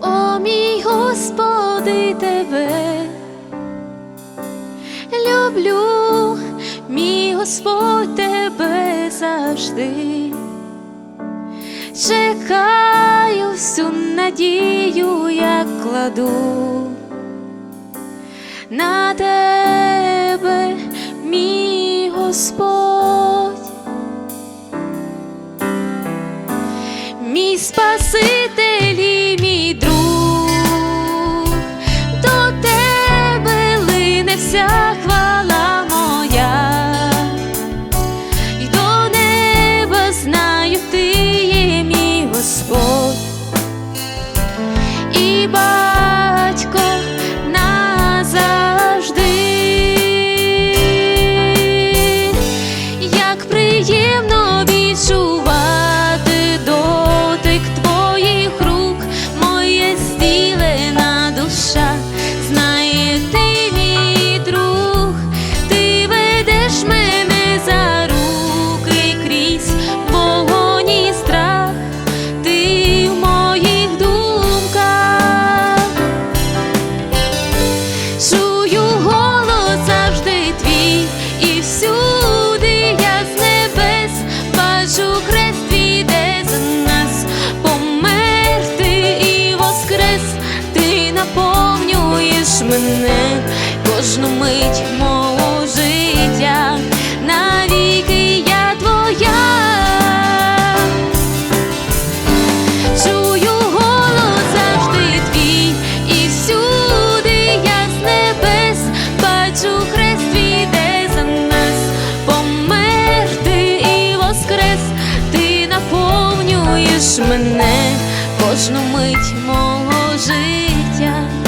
О, мій Господи, тебе люблю, мій Господь тебе завжди. Чекаю всю надію, я кладу на те. Господь, мій Спаситель і мій друг, до тебе лине вся хвала моя, і до неба знаю, ти є мій Господь. І наповнюєш мене кожну мить мого життя, навіки я твоя. Чую голос завжди твій, і всюди я з небес бачу хрест твій, де за нас помер ти і воскрес, ти наповнюєш мене кожну мить мого життя. gracias.